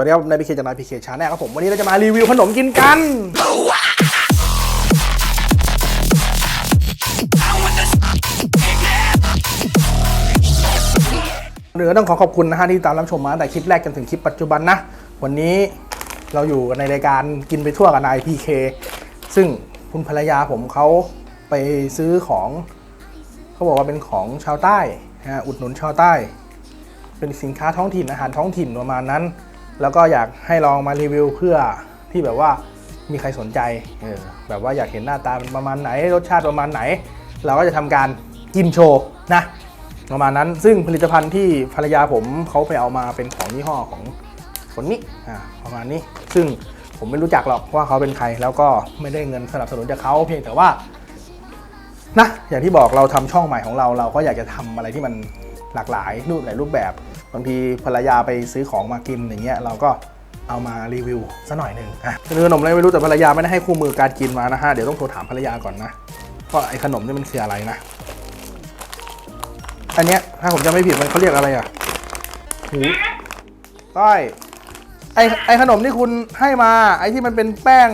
วัสดีครับนายพีเคจากนายพีเคชาแนลครับผมวันนี้เราจะมารีวิวขนมกินกันหรือต้องขอขอบคุณนะฮะที่ตามรับชมมาตั้งแต่คลิปแรกจนถึงคลิปปัจจุบันนะ วันนี้เราอยู่ในรายการกินไปทั่วกับนายพีเคซึ่งคุณภรรยาผมเขาไปซื้อของ เขาบอกว่าเป็นของชาวใต้นะฮะอุดหนุนชาวใต้ เป็นสินค้าท้องถิ่นอาหารท้องถิ่นประมาณนั้น แล้วก็อยากให้ลองมารีวิวเพื่อที่แบบว่ามีใครสนใจเออแบบว่าอยากเห็นหน้าตาเป็นประมาณไหน รสชาติประมาณไหน เราก็จะทำการกินโชว์นะประมาณนั้นซึ่งผลิตภัณฑ์ที่ภรรยาผมเขาไปเอามาเป็นของยี่ห้อของคนนี้อ่าประมาณนี้ซึ่งผมไม่รู้จักหรอกว่าเขาเป็นใคร แล้วก็ไม่ได้เงินสนับสนุนจากเขาเพียงแต่ว่านะอย่างที่บอกเราทำช่องใหม่ของเราเราก็อยากจะทำอะไรที่มันหลากหลายรูปหลายรูปแบบ บางทีภรรยาไปซื้อของมากินอย่างเงี้ยเราก็เอามารีวิวซะหน่อยหนึ่งอะคือขนมอะไรไม่รู้แต่ภรรยาไม่ได้ให้คู่มือการกินมานะฮะเดี๋ยวต้องโทรถามภรรยาก่อนนะว่าไอ้ขนมนี่มันคืออะไรนะ อันเนี้ยถ้าผมจะไม่ผิดมันเขาเรียกอะไรอะหูต้อยไอไอขนมที่คุณให้มา ไอที่มันเป็นแป้ง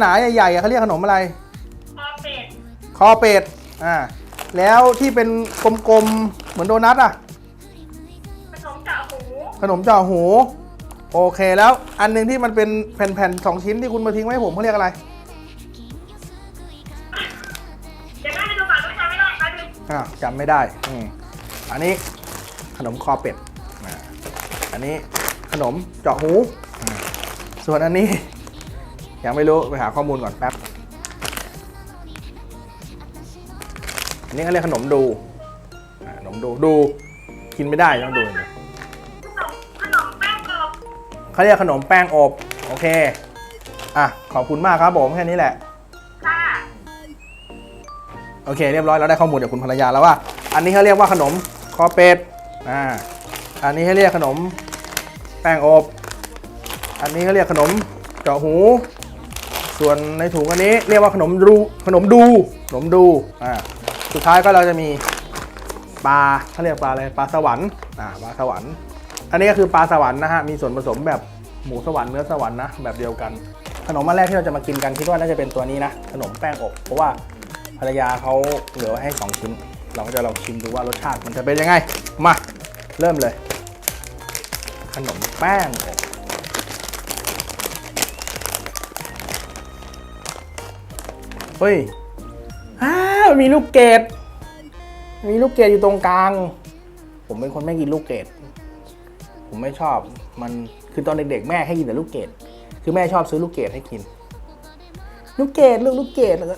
หนาๆใหญ่ๆอะเขาเรียกขนมอะไร คอเป็ด คอเป็ด อ่า แล้วที่เป็นกลมๆ เหมือนโดนัทอะขนมเจาะหู ขนมเจาะหู โอเคแล้ว อันหนึงที่มันเป็นแผ่นๆสองชิ้นที่คุณมาทิ้งไว้ให้ผมเขาเรียกอะไรเดี๋ยวแม่ไปดูก่อนว่าใช้ไม่ได้ไปดูอ่าวจำไม่ได้อืมอันนี้ขนมคอเป็ดอ่าอันนี้ขนมเจาะหูอ่าส่วนอันนี้ ยังไม่รู้ไปหาข้อมูลก่อนแป๊บ อันนี้เขาเรียกขนมดูอ่าขนมดูดู กินไม่ได้ต้องดูอย่างเดียว เขาเรียกขนมแป้งอบ โอเค อะ ขอบคุณมากครับผม แค่นี้แหละ ค่ะ โอเค เรียบร้อย เราได้ข้อมูลจากคุณภรรยาแล้วว่า อันนี้เขาเรียกว่าขนมคอเป็ด อ่า อันนี้เขาเรียกขนมแป้งอบ อันนี้เขาเรียกขนมเจาะหู ส่วนในถุงอันนี้เรียกว่าขนมดู ขนมดู ขนมดู อ่า สุดท้ายก็เราจะมีปลาเขาเรียกปลาอะไร ปลาสวรรค์ อ่า ปลาสวรรค์ อันนี้ก็คือปลาสวรรค์นะฮะ มีส่วนผสมแบบหมูสวรรค์เนื้อสวรรค์นะ แบบเดียวกัน ขนมอันแรกที่เราจะมากินกันคิดว่าน่าจะเป็นตัวนี้นะ ขนมแป้งอบ เพราะว่าภรรยาเขาเหลือไว้ให้ 2 ชิ้น เราก็จะลองชิมดูว่ารสชาติมันจะเป็นยังไง มา เริ่มเลย ขนมแป้งอบเฮ้ยอ้าวมีลูกเกดมีลูกเกดอยู่ตรงกลาง ผมเป็นคนไม่กินลูกเกด ผมไม่ชอบมันคือตอนเด็กๆ แม่ให้กินแต่ลูกเกดคือแม่ชอบซื้อลูกเกดให้กิน ลูกเกดลูกลูกเกดแล้วก็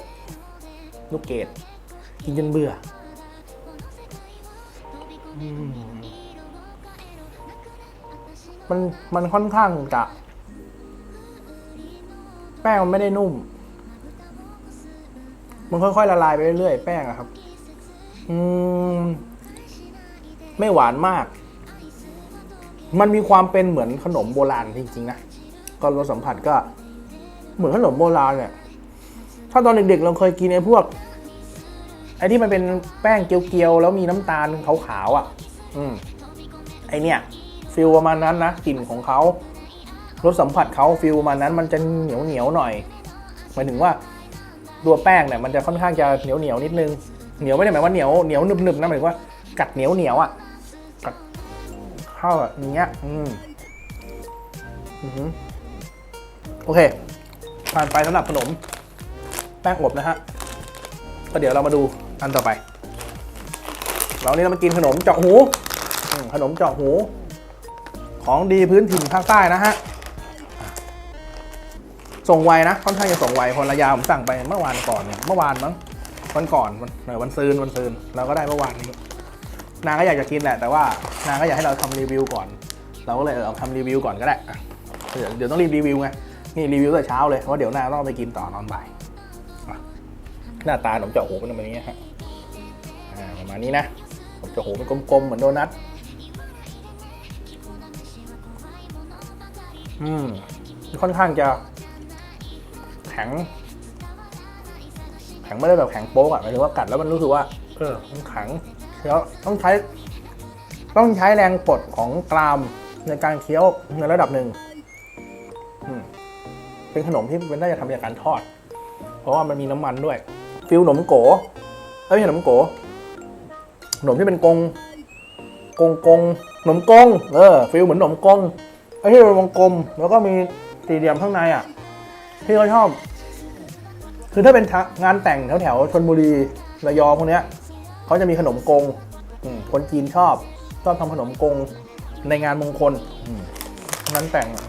ลูกเกดกินจนเบื่อมมันมันค่อนข้างจะแป้งมันไม่ได้นุ่ม มันค่อยๆละลายไปเรื่อยๆแป้งอะครับ อืม ไม่หวานมาก มันมีความเป็นเหมือนขนมโบราณจริงๆนะก็รสสัมผัสก็เหมือนขนมโบราณเนี่ยถ้าตอนเด็กๆเราเคยกินไอ้พวกไอ้ที่มันเป็นแป้งเกียวๆแล้วมีน้ำตาลขาวๆอะ อืมไอเนี่ยฟิลประมาณนั้นนะกลิ่นของเขารสสัมผัสเขาฟิลประมาณนั้น มันจะเหนียวเหนียวๆหน่อยหมายถึงว่าตัวแป้งเนี่ยมันจะค่อนข้างจะเหนียวเหนียวๆนิดนึงเหนียวไม่ได้หมายว่าเหนียวเหนียวหนึบๆนะหมายถึงว่ากัดเหนียวเหนียวๆอะ เข้าแบบอย่างเงี้ยอืมอือหือโอเค ผ่านไปสำหรับขนม แป้งอบนะฮะก็เดี๋ยวเรามาดูอันต่อไปเรานี่เรามากินขนมเจาะหูขนมเจาะหู ของดีพื้นถิ่นภาคใต้นะฮะส่งไวนะค่อนข้างจะส่งไวพอระยาผมสั่งไปเมื่อวานก่อนเนี่ยเมื่อวานมั้งวันก่อนวันเออวันซืนวันซืนเราก็ได้เมื่อวานนี้ นางก็อยากจะกินแหละแต่ว่านางก็อยากให้เราทำรีวิวก่อน เราก็เลยเออเอาทำรีวิวก่อนก็ได้เดี๋ยวเดี๋ยวต้องรีบรีวิวไงนี่รีวิวแต่เช้าเลยเพราะเดี๋ยวนางต้องไปกินต่อนอนบ่ายหน้าตาขนมเจาะหูเป็นแบบนี้ฮะประมาณนี้นะขนมเจาะหูเป็นกลมๆเหมือนโดนัทอืมค่อนข้างจะแข็ง แข็งไม่ได้แบบแข็งโป๊กอะหมายถึงว่ากัดแล้วมันรู้สึกว่า เออมันแข็ง แล้วต้องใช้ ต้องใช้แรงกดของกรามในการเคี้ยวในระดับหนึ่งเป็นขนมที่เป็นได้จะทำจากการทอด เพราะว่ามันมีน้ำมันด้วย ฟิลขนมโกเอ้ยขนมโกขนมที่เป็นกงกงกงขนมกงเออฟิลเหมือนขนมกงไอ้ที่เป็นวงกลม แล้วก็มีสี่เหลี่ยมข้างในอะ ที่เขาชอบ คือถ้าเป็นงานแต่งแถวแถวๆชนบุรีระยองพวกเนี้ย เขาจะมีขนมกงอืมคนจีนชอบชอบทำขนมกงในงานมงคลอืมงานแต่งอะ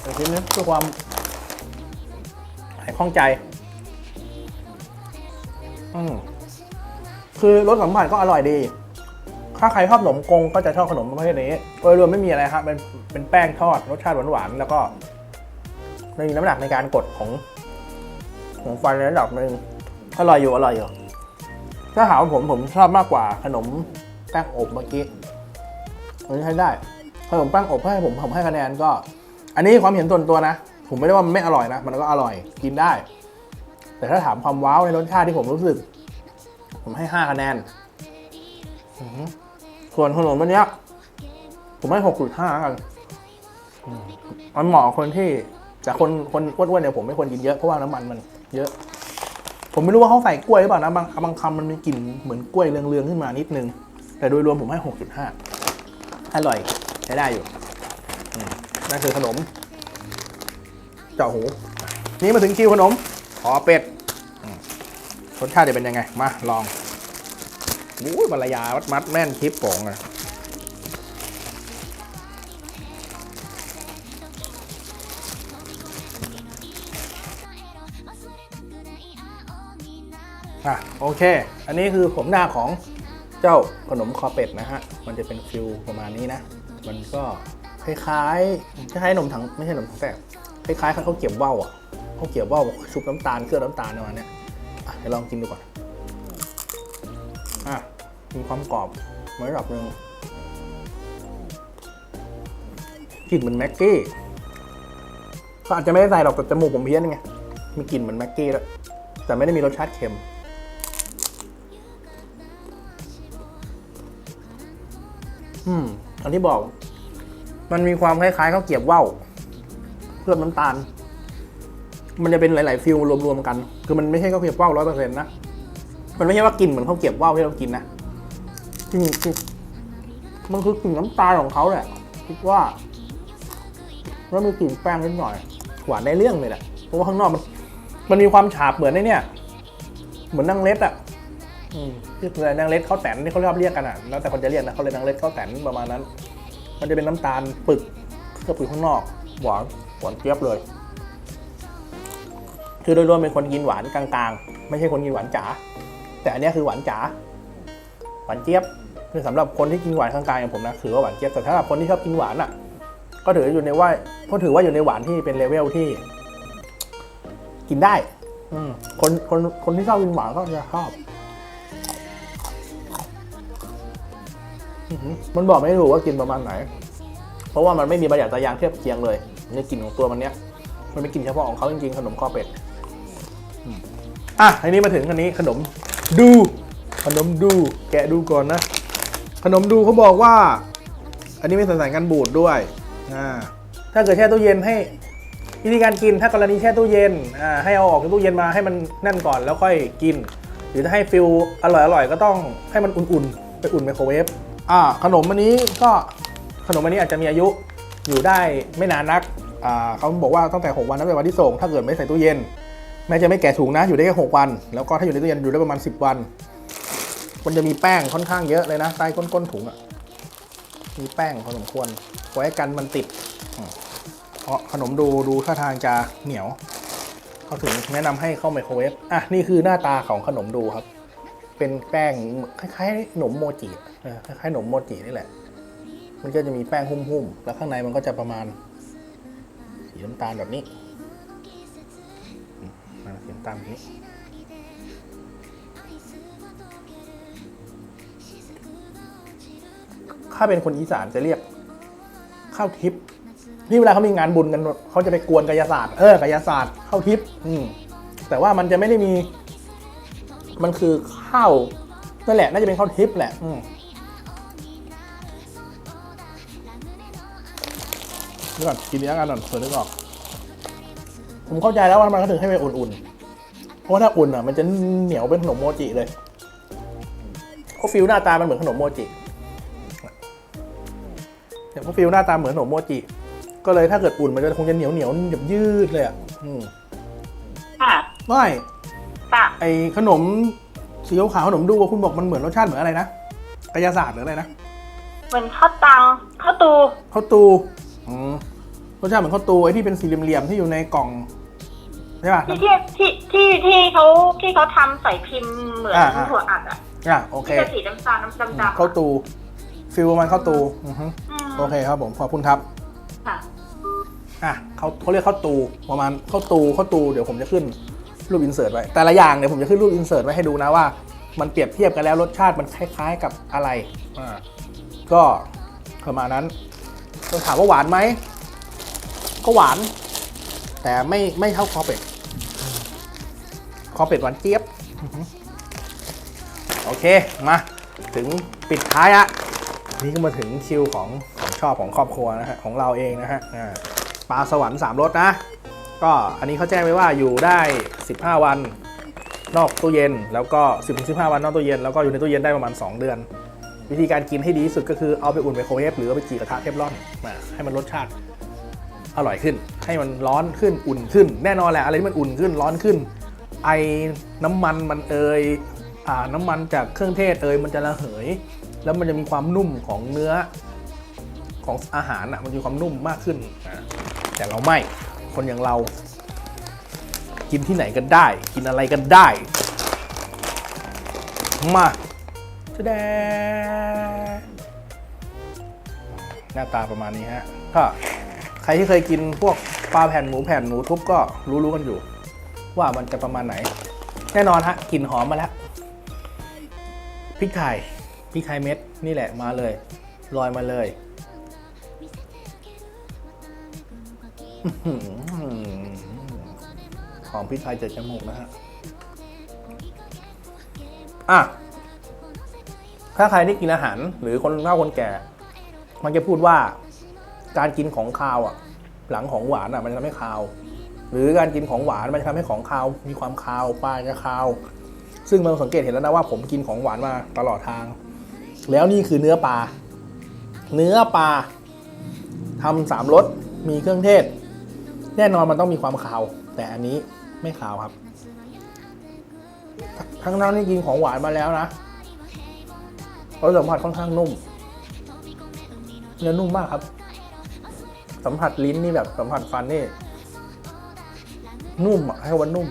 แต่ทีนี้เพื่อความหายคล่องใจอืมคือรสสัมผัสก็อร่อยดี ถ้าใครชอบขนมกงก็จะชอบขนมประเภทนี้โดยรวมไม่มีอะไรครับเป็นเป็นแป้งทอดรสชาติหวานๆแล้วก็มีน้ำหนักในการกดของของฟันในระดับหนึ่งอร่อยอยู่อร่อยอยู่ ถ้าถามผมผมชอบมากกว่าขนมแป้งอบเมื่อกี้อันนี้ใช้ได้ ขนมแป้งอบให้ผมผมให้คะแนนก็ อันนี้ความเห็นส่วนตัวนะ ผมไม่ได้ว่ามันไม่อร่อยนะ มันก็อร่อยกินได้ แต่ถ้าถามความว้าวในรสชาติที่ผมรู้สึก ผมให้ห้าคะแนนส่วนขนมอันเนี้ยผมให้หกจุดห้ากันมันเหมาะคนที่แต่คนคนอ้วนๆเนี่ยผมไม่ควรกินเยอะเพราะว่าน้ำมันมันเยอะ ผมไม่รู้ว่าเขาใส่กล้วยหรือเปล่านะบางบางคำมันมีกลิ่นเหมือนกล้วยเรืองๆขึ้นมานิดนึง แต่โดยรวมผมให้หกจุดห้าอร่อยใช้ได้อยู่นั่นคือขนม เจาะหู นี่มาถึงคิวขนมขอเป็ดรสชาติจะเป็นยังไง มาลองอุ้ยบรรยามัดมัดแม่นคลิปโป่งอะ อะโอเค อันนี้คือผมหน้าของเจ้าขนมคอเป็ดนะฮะ มันจะเป็นฟิลประมาณนี้นะ มันก็คล้ายๆคล้ายๆขนมถังไม่ใช่ขนมถังแตกคล้ายๆข้าเกรี๊ยวว่าวอะเขาเกรี๊ยวว่าวชุบน้ำตาลเคลือบน้ำตาลประมาณนี้อะเดี๋ยวลองกินดูก่อนอะมีความกรอบเหมือนระดับหนึ่งกลิ่นเหมือนแม็กกี้ก็อาจจะไม่ได้ใส่หรอกแต่จมูกผมเพี้ยนไงมีกลิ่นเหมือนแม็กกี้แล้วแต่ไม่ได้มีรสชาติเค็ม อืมอันที่บอก มันมีความคล้ายๆข้าวเกรี๊ยวว่าวเคลือบน้ำตาล มันจะเป็นหลาย ๆ ฟิลรวม ๆ กัน คือมันไม่ใช่ข้าวเกรี๊ยวว่าวร้อยเปอร์เซ็นต์นะ มันไม่ใช่ว่ากินเหมือนข้าวเกรี๊ยวว่าวที่เรากินนะจริงๆมันคือกลิ่นน้ำตาลของเขาแหละคิดว่าแล้วมีกลิ่นแป้งนิดหน่อย หวานในเรื่องเลยแหละเพราะว่าข้างนอกมัน มันมีความฉาบเหมือนในเนี่ย เหมือนนางเล็ดอะ อืมที่คือนางเล็ดข้าวแตนที่เขาชอบเรียกกันอะแล้วแต่คนจะเรียกนะเขาเลยกนางเล็ดข้าวแตนประมาณนั้น มันจะเป็นน้ำตาลปึกเคลือบอยู่ข้างนอก หวานหวานเจี๊ยบเลย คือโดยรวมเป็นคนกินหวานกลางๆ ไม่ใช่คนกินหวานจ๋าแต่อันนี้คือหวานจ๋าหวานเจี๊ยบคือสำหรับคนที่กินหวานกลางๆอย่างผมนะถือว่าหวานเจี๊ยบแต่ถ้าคนที่ชอบกินหวานอะ ก็ถืออยู่ในว่าก็ถือว่าอยู่ในหวานที่เป็นเลเวลที่ กินได้ อืคนคนคนที่ชอบกินหวานก็จะชอบ มันบอกไม่ถูกว่ากินประมาณไหน เพราะว่ามันไม่มีบรรยากาศยางเทียบเคียงเลยในกลิ่นของตัวมันเนี้ย มันเป็นกลิ่นเฉพาะของเขาจริงๆขนมคอเป็ดอะทีนี้มาถึงอันนี้ขนมดู ขนมดู แกะดูก่อนนะ ขนมดูเขาบอกว่า อันนี้ไม่สสารกันบูดด้วยอ่าถ้าเกิดแช่ตู้เย็นให้วิธีการกินถ้ากรณีแช่ตู้เย็นอ่าให้เอาออกจากตู้เย็นมาให้มันแน่นก่อนแล้วค่อยกิน หรือถ้าให้ฟิลอร่อยๆก็ต้องให้มันอุ่นๆ ไปอุ่นไมโครเวฟ อ่าขนมอันนี้ก็ขนมอันนี้อาจจะมีอายุอยู่ได้ไม่นานนักอ่าเขาบอกว่าตั้งแต่ 6 วันนับแต่วันที่ส่ง ถ้าเกิดไม่ใส่ตู้เย็น แม้จะไม่แก่ถุงนะอยู่ได้แค่6วัน แล้วก็ถ้าอยู่ในตู้เย็นอยู่ได้ประมาณ 10 วัน มันจะมีแป้งค่อนข้างเยอะเลยนะใต้ก้นๆถุงอะมีแป้งพอสมควรไว้กันมันติดเพราะขนมดูดูท่าทางจะเหนียว เขาถึงแนะนำให้เข้าไมโครเวฟอะนี่คือหน้าตาของขนมดูครับ เป็นแป้งคล้ายๆขนมโมจิ คล้ายๆขนมโมจินี่แหละ มันก็จะมีแป้งหุ้มๆ แล้วข้างในมันก็จะประมาณสีน้ำตาลแบบนี้มาสีน้ำตาลแบบนี้ถ้าเป็นคนอีสานจะเรียกข้าวทิพย์ที่เวลาเขามีงานบุญกันเขาจะไปกวนกายศาสตร์เออกายศาสตร์ข้าวทิพย์แต่ว่ามันจะไม่ได้มี มันคือข้าวนั่นแหละ น่าจะเป็นข้าวทิพย์แหละ อื ดี๋ยวก่อนกินเนื้อกันก่อนเผื่อนึกออก ผมเข้าใจแล้วว่าทำไมเขาถึงให้ไปอุ่นๆ เพราะว่าถ้าอุ่นอะมันจะเหนียวเป็นขนมโมจิเลยเพราะฟิลหน้าตามันเหมือนขนมโมจิเนี่ยเพราะฟิลหน้าตาเหมือนขนมโมจิ ก็เลยถ้าเกิดอุ่นมันจะคงจะเหนียวเหนียวๆแบบยืดเลยอะอืมค่ะไม่ค่ะไอขนมสีขาวๆขนมดูว่าคุณบอกมันเหมือนรสชาติเหมือนอะไรนะกายศาสตร์หรืออะไรนะ เหมือนข้าวตังข้าวตูข้าวตูอืม รสชาติเหมือนข้าวตูไอ้ที่เป็นสี่เหลี่ยมๆที่อยู่ในกล่องใช่ป่ะที่ที่ที่ที่ที่เขาที่เขาทำใส่พิมพ์เหมือนอ่าอ่า ถั่วอัดอะอะโอเคที่จะสีน้ำตาลน้ำดำดำข้าวตูฟิลประมาณข้าวตูอือฮึอืมโอเคครับผมขอบคุณครับ ค่ะ อะเขาเขาเรียกข้าวตูประมาณข้าวตูข้าวตูเดี๋ยวผมจะขึ้นรูปอินเสิร์ตไว้แต่ละอย่างเนี่ยผมจะขึ้นรูปอินเสิร์ตไว้ให้ดูนะว่า มันเปรียบเทียบกันแล้วรสชาติมันคล้าย ๆ กับอะไรอ่าก็ประมาณนั้นจะถามว่าหวานไหม ก็หวาน แต่ไม่ไม่เท่าคอเป็ด คอเป็ดหวานเจี๊ยบอือฮึโอเค มา ถึงปิดท้ายอะนี่ก็มาถึงคิวของของชอบของครอบครัวนะฮะของเราเองนะฮะอ่าปลาสวรรค์3รสนะ ก็อันนี้เขาแจ้งไว้ว่าอยู่ได้ 15 วันนอกตู้เย็น แล้วก็ 10-15 วันนอกตู้เย็นแล้วก็อยู่ในตู้เย็นได้ประมาณ 2 เดือน วิธีการกินให้ดีที่สุดก็คือเอาไปอุ่นไมโครเวฟหรือเอาไปจีกระทะเทฟลอนมาให้มันรสชาติ อร่อยขึ้น ให้มันร้อนขึ้นอุ่นขึ้น แน่นอนแหละอะไรที่มันอุ่นขึ้นร้อนขึ้น ไอน้ำมันมันเอยอ่าน้ำมันจากเครื่องเทศเอยมันจะระเหย แล้วมันจะมีความนุ่มของเนื้อของอาหารอะมันจะมีความนุ่มมากขึ้น แต่เราไม่คนอย่างเรากินที่ไหนก็ได้ กินอะไรก็ได้ มาจะแดหน้าตาประมาณนี้ฮะก็ใค รที่เคยกินพวกปลาแผ่นหมูแผ่นหมูทุบก็รู้ๆกันอยู่ ว่ามันจะประมาณไหน แน่นอนฮะกลิ่นหอมมาแล้วพริกไทยพริกไทยเม็ดนี่แหละมาเลยลอยมาเลยหอหอมพริกไทยเจ็ดจมูกนะฮะอะถ้าใครที่กินอาหารหรือคนเฒ่าคนแก่ มันจะพูดว่า การกินของคาวอะหลังของหวานอะมันจะทำให้คาว หรือการกินของหวานมันจะทำให้ของคาวมีความคาวปลายจะคาว ซึ่งมันสังเกตเห็นแล้วนะว่าผมกินของหวานมาตลอดทาง แล้วนี่คือเนื้อปลา เนื้อปลาทำสามรสมีเครื่องเทศ แน่นอนมันต้องมีความคาว แต่อันนี้ไม่คาวครับทั้งนั้นที่กินของหวานมาแล้วนะรสสัมผัสค่อนข้างนุ่มเนื้อนุ่มมากครับ สัมผัสลิ้นนี่แบบสัมผัสฟันนี่ นุ่มอะให้ว่านุ่ม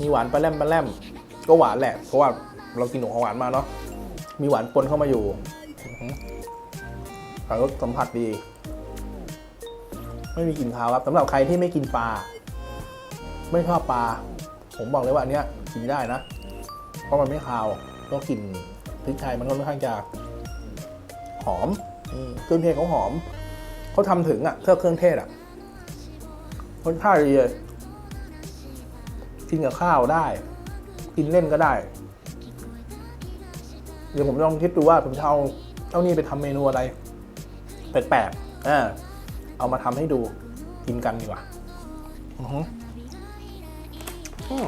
มีหวานปลาแรมปลาแรมก็หวานแหละ เพราะว่าเรากินของหวานมาเนาะมีหวานปนเข้ามาอยู่แต่รสสัมผัสดี ไม่มีกลิ่นคาวครับสำหรับใครที่ไม่กินปลา ไม่ชอบปลา ผมบอกเลยว่าอันเนี้ยกินได้นะ เพราะมันไม่คาวแล้วกลิ่นพริกไทยมันค่อนข้างจะ หอมอืมเครื่องเทศเขาหอมเขาทำถึงอะเครื่องเครื่องเทศอะรสชาติดีเลยกินกับข้าวได้ กินเล่นก็ได้ เดี๋ยวผมลองคิดดูว่าผมจะเอาเจ้านี่ไปทำเมนูอะไรแปลกๆอ่าเอามาทำให้ดูกินกันดีกว่าอือฮึอืม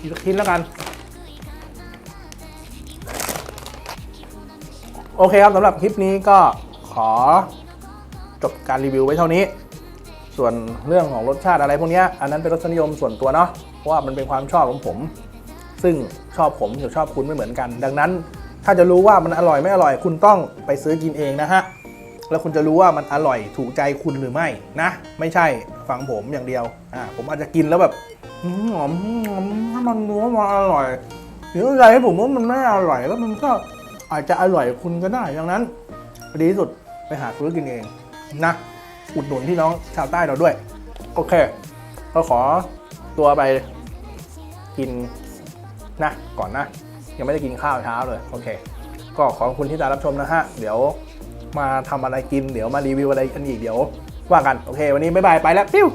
อีกสักชิ้นแล้วกัน โอเคครับสำหรับคลิปนี้ก็ขอจบการรีวิวไว้เท่านี้ ส่วนเรื่องของรสชาติอะไรพวกนี้อันนั้นเป็นรสนิยมส่วนตัวเนาะเพราะว่ามันเป็นความชอบของผม ซึ่งชอบผมกับชอบคุณไม่เหมือนกัน ดังนั้น ถ้าจะรู้ว่ามันอร่อยไม่อร่อยคุณต้องไปซื้อกินเองนะฮะแล้วคุณจะรู้ว่ามันอร่อยถูกใจคุณหรือไม่นะ ไม่ใช่ฟังผมอย่างเดียวอ่าผมอาจจะกินแล้วแบบหอมหอมมันนัวมันอร่อยหรืออะไรให้ผมว่ามันไม่อร่อยแล้วมันก็ อาจจะอร่อยคุณก็ได้ดังนั้นดีที่สุดไปหาซื้อกินเองนะอุดหนุนพี่น้องชาวใต้เราด้วย โอเค ก็ขอตัวไปกินนะก่อนนะ ยังไม่ได้กินข้าวเช้าเลย โอเค ก็ขอบคุณที่ติดตามรับชมนะฮะ เดี๋ยวมาทำอะไรกิน เดี๋ยวมารีวิวอะไรกันอีกเดี๋ยวว่ากัน โอเค วันนี้บ๊ายบายไปแล้วปิ้ว